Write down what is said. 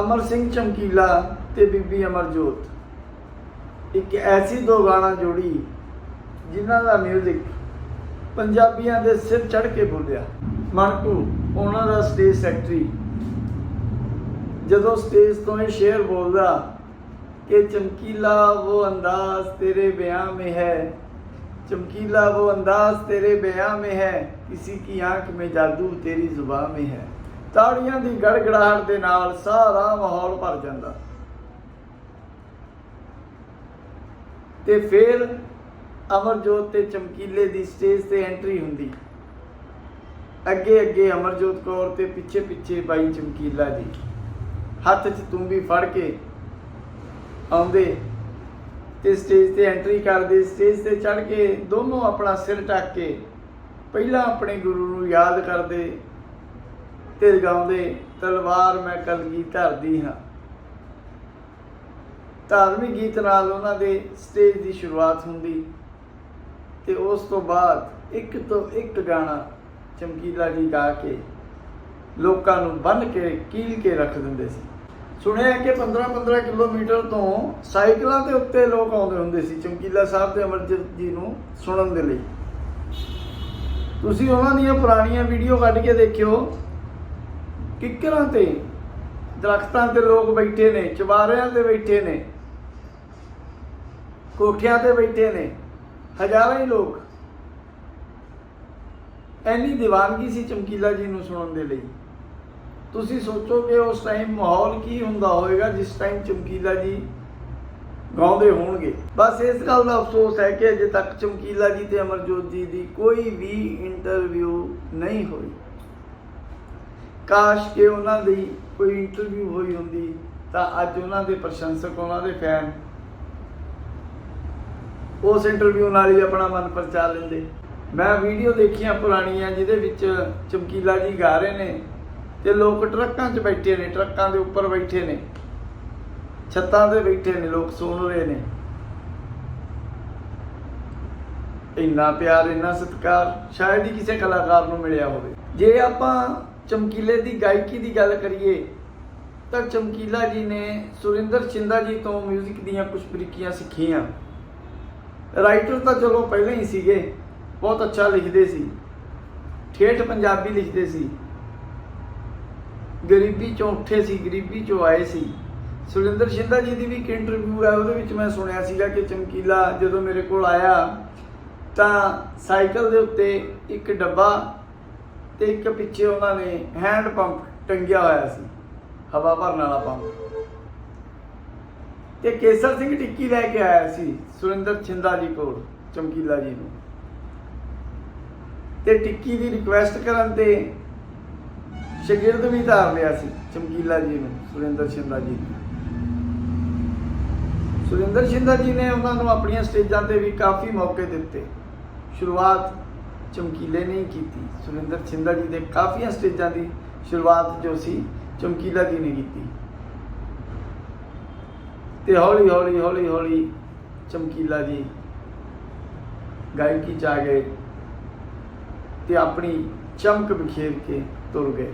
ਅਮਰ ਸਿੰਘ ਚਮਕੀਲਾ ਤੇ ਬੀਬੀ ਅਮਰਜੋਤ ਇੱਕ ਐਸੀ ਦੋ ਗਾਣਾ ਜੋੜੀ ਜਿਨ੍ਹਾਂ ਦਾ ਮਿਊਜ਼ਿਕ ਪੰਜਾਬੀਆਂ ਦੇ ਸਿਰ ਚੜ ਕੇ ਬੋਲਿਆ। ਮਨਕੂ, ਉਹਨਾਂ ਦਾ ਸਟੇਜ ਸੈਕਟਰੀ ਜਦੋਂ ਸਟੇਜ ਤੋਂ ਇਹ ਸ਼ੇਰ ਬੋਲਦਾ ਕਿ ਚਮਕੀਲਾ ਉਹ ਅੰਦਾਜ਼ ਤੇਰੇ ਬਿਆਹ ਮੇ ਹੈ। ਚਮਕੀਲਾ ਉਹ ਅੰਦਾਜ਼ ਤੇਰੇ ਬਿਆਹ ਮੇ ਹੈ। ਕਿਸੇ ਕੀ ਆਂਖ ਮੇ ਜਾਦੂ ਤੇਰੀ ਜ਼ੁਬਾਨ ਮੇ ਹੈ। ਤਾੜੀਆਂ ਦੀ ਗੜਗੜਾਹਟ ਦੇ ਨਾਲ ਸਾਰਾ ਮਾਹੌਲ ਭਰ ਜਾਂਦਾ। ਤੇ ਫਿਰ ਅਮਰਜੋਤ ਤੇ ਚਮਕੀਲੇ ਦੀ ਸਟੇਜ ਤੇ ਐਂਟਰੀ ਹੁੰਦੀ। ਅੱਗੇ ਅੱਗੇ ਅਮਰਜੋਤ ਕੌਰ ਤੇ ਪਿੱਛੇ ਪਿੱਛੇ ਬਾਈ ਚਮਕੀਲਾ ਜੀ। ਹੱਥ 'ਚ ਤੂੰਬੀ ਫੜ ਕੇ ਆਉਂਦੇ ਤੇ ਸਟੇਜ ਤੇ ਐਂਟਰੀ ਕਰਦੇ। ਸਟੇਜ ਤੇ ਚੜ ਕੇ ਦੋਨੋਂ ਆਪਣਾ ਸਿਰ ਢੱਕ ਕੇ ਪਹਿਲਾਂ ਆਪਣੇ ਗੁਰੂ ਨੂੰ ਯਾਦ ਕਰਦੇ। ਤੇ ਗਾਉਂਦੇ, ਤਲਵਾਰ ਮੈਂ ਕਲਗੀ ਧਰਦੀ ਹਾਂ। ਧਾਰਮਿਕ ਗੀਤ ਨਾਲ ਉਹਨਾਂ ਦੇ ਸਟੇਜ ਦੀ ਸ਼ੁਰੂਆਤ ਹੁੰਦੀ ਤੇ ਉਸ ਤੋਂ ਬਾਅਦ ਇੱਕ ਤੋਂ ਇੱਕ ਗਾਣਾ ਚਮਕੀਲਾ ਜੀ ਗਾ ਕੇ ਲੋਕਾਂ ਨੂੰ ਬੰਨ ਕੇ, ਕੀਲ ਕੇ ਰੱਖ ਦਿੰਦੇ ਸੀ। ਸੁਣਿਆ ਕਿ 15-15 ਕਿਲੋਮੀਟਰ ਤੋਂ ਸਾਈਕਲਾਂ ਦੇ ਉੱਤੇ ਲੋਕ ਆਉਂਦੇ ਹੁੰਦੇ ਸੀ ਚਮਕੀਲਾ ਸਾਹਿਬ ਤੇ ਅਮਰਜੀਤ ਜੀ ਨੂੰ ਸੁਣਨ ਦੇ ਲਈ। ਤੁਸੀਂ ਉਹਨਾਂ ਦੀਆਂ ਪੁਰਾਣੀਆਂ ਵੀਡੀਓ ਕੱਢ ਕੇ ਦੇਖਿਓ। ਕਿੱਕਰਾਂ ਤੇ ਦਰਖਤਾਂ ਤੇ ਲੋਕ ਬੈਠੇ ਨੇ ਚਵਾਰਿਆਂ ਤੇ ਬੈਠੇ ਨੇ, ਕੋਠਿਆਂ ਤੇ ਬੈਠੇ ਨੇ, ਹਜ਼ਾਰਾਂ ਹੀ ਲੋਕ। ਐਨੀ ਦੀਵਾਨਗੀ ਸੀ ਚਮਕੀਲਾ ਜੀ ਨੂੰ ਸੁਣਨ ਦੇ ਲਈ। ਤੁਸੀਂ ਸੋਚੋ ਕਿ ਉਸ ਟਾਈਮ ਮਾਹੌਲ ਕੀ ਹੁੰਦਾ ਹੋਵੇਗਾ ਜਿਸ ਟਾਈਮ ਚਮਕੀਲਾ ਜੀ ਗਾਉਂਦੇ ਹੋਣਗੇ। ਬਸ ਇਸ ਗੱਲ ਦਾ ਅਫਸੋਸ ਹੈ ਕਿ ਅਜੇ ਤੱਕ ਚਮਕੀਲਾ ਜੀ ਤੇ ਅਮਰਜੋਤ ਜੀ ਦੀ ਕੋਈ ਵੀ ਇੰਟਰਵਿਊ ਨਹੀਂ ਹੋਈ। ਕਾਸ਼ ਕਿ ਉਹਨਾਂ ਦੀ ਕੋਈ ਇੰਟਰਵਿਊ ਹੋਈ ਹੁੰਦੀ, ਤਾਂ ਅੱਜ ਉਹਨਾਂ ਦੇ ਪ੍ਰਸ਼ੰਸਕ, ਉਹਨਾਂ ਦੇ ਫੈਨ ਉਸ ਇੰਟਰਵਿਊ ਨਾਲ ਹੀ ਆਪਣਾ ਮਨ ਪਰਚਾ ਲੈਂਦੇ। ਮੈਂ ਵੀਡੀਓ ਦੇਖੀਆਂ ਪੁਰਾਣੀਆਂ, ਜਿਹਦੇ ਵਿੱਚ ਚਮਕੀਲਾ ਜੀ ਗਾ ਰਹੇ ਨੇ ਤੇ ਲੋਕ ਟਰੱਕਾਂ 'ਚ ਬੈਠੇ ਨੇ, ਟਰੱਕਾਂ ਦੇ ਉੱਪਰ ਬੈਠੇ ਨੇ, ਛੱਤਾਂ ਤੇ ਬੈਠੇ ਨੇ, ਲੋਕ ਸੁਣ ਰਹੇ ਨੇ। ਇੰਨਾ ਪਿਆਰ, ਇੰਨਾ ਸਤਿਕਾਰ, ਸ਼ਾਇਦ ਹੀ ਕਿਸੇ ਕਲਾਕਾਰ ਨੂੰ ਮਿਲਿਆ ਹੋਵੇ। ਜੇ ਆਪਾਂ ਚਮਕੀਲੇ ਦੀ ਗਾਇਕੀ ਦੀ ਗੱਲ ਕਰੀਏ, ਤਾਂ ਚਮਕੀਲਾ ਜੀ ਨੇ ਸੁਰਿੰਦਰ ਸ਼ਿੰਦਾ ਜੀ ਤੋਂ 뮤직 ਦੀਆਂ ਕੁਝ ਬਰੀਕੀਆਂ ਸਿੱਖੀਆਂ। ਰਾਈਟਰ ਤਾਂ ਚਲੋ ਪਹਿਲਾਂ ਹੀ ਸੀਗੇ, ਬਹੁਤ ਅੱਛਾ ਲਿਖਦੇ ਸੀ। ਠੇਠ ਪੰਜਾਬੀ ਲਿਖਦੇ ਸੀ। ਗਰੀਬੀ ਚੋਂ ਉੱਠੇ ਸੀ, ਗਰੀਬੀ ਚੋਂ ਆਏ ਸੀ। ਸੁਰਿੰਦਰ ਸ਼ਿੰਦਾ ਜੀ ਦੀ ਵੀ ਇੱਕ ਇੰਟਰਵਿਊ ਹੈ, ਉਹਦੇ ਵਿੱਚ ਮੈਂ ਸੁਣਿਆ ਸੀਗਾ ਕਿ ਚਮਕੀਲਾ ਜਦੋਂ ਮੇਰੇ ਕੋਲ ਆਇਆ, ਤਾਂ ਸਾਈਕਲ ਦੇ ਉੱਤੇ ਇੱਕ ਡੱਬਾ ਤੇ ਇੱਕ ਪਿੱਛੇ ਉਹਨਾਂ ਨੇ ਹੈਂਡ ਪੰਪ ਟੰਗਿਆ ਹੋਇਆ ਸੀ, ਹਵਾ ਭਰਨ ਵਾਲਾ ਪੰਪ। ਤੇ ਕੇਸਰ ਸਿੰਘ ਟਿੱਕੀ ਲੈ ਕੇ ਆਇਆ ਸੀ, ਸੁਰਿੰਦਰ ਛਿੰਦਾ ਜੀ ਕੋਲ, ਚਮਕੀਲਾ ਜੀ ਨੂੰ। ਤੇ ਟਿੱਕੀ ਦੀ ਰਿਕੁਐਸਟ ਕਰਨ ਤੇ ਸ਼ਗਿਰਦ ਵੀ ਧਾਰ ਲਿਆ ਸੀ, ਚਮਕੀਲਾ ਜੀ ਨੂੰ, ਸੁਰਿੰਦਰ ਛਿੰਦਾ ਜੀ ਨੂੰ। ਸੁਰਿੰਦਰ ਛਿੰਦਾ ਜੀ ਨੇ ਉਹਨਾਂ ਨੂੰ ਆਪਣੀਆਂ ਸਟੇਜਾਂ ਤੇ ਵੀ ਕਾਫੀ ਮੌਕੇ ਦਿੱਤੇ। ਸ਼ੁਰੂਆਤ ਚਮਕੀਲੇ ਨੇ ਕੀਤੀ। ਸੁਰਿੰਦਰ ਛਿੰਦਾ ਜੀ ਦੇ ਕਾਫੀਆਂ ਸਟੇਜਾਂ ਦੀ ਸ਼ੁਰੂਆਤ ਜੋ ਸੀ, ਚਮਕੀਲਾ ਜੀ ਨੇ ਕੀਤੀ। ਤੇ ਹੌਲੀ ਹੌਲੀ ਹੌਲੀ ਹੌਲੀ ਚਮਕੀਲਾ ਜੀ ਗਾਇਕੀ ਚ ਆ ਗਏ ਤੇ ਆਪਣੀ ਚਮਕ ਬਿਖੇਰ ਕੇ ਤੁਰ ਗਏ।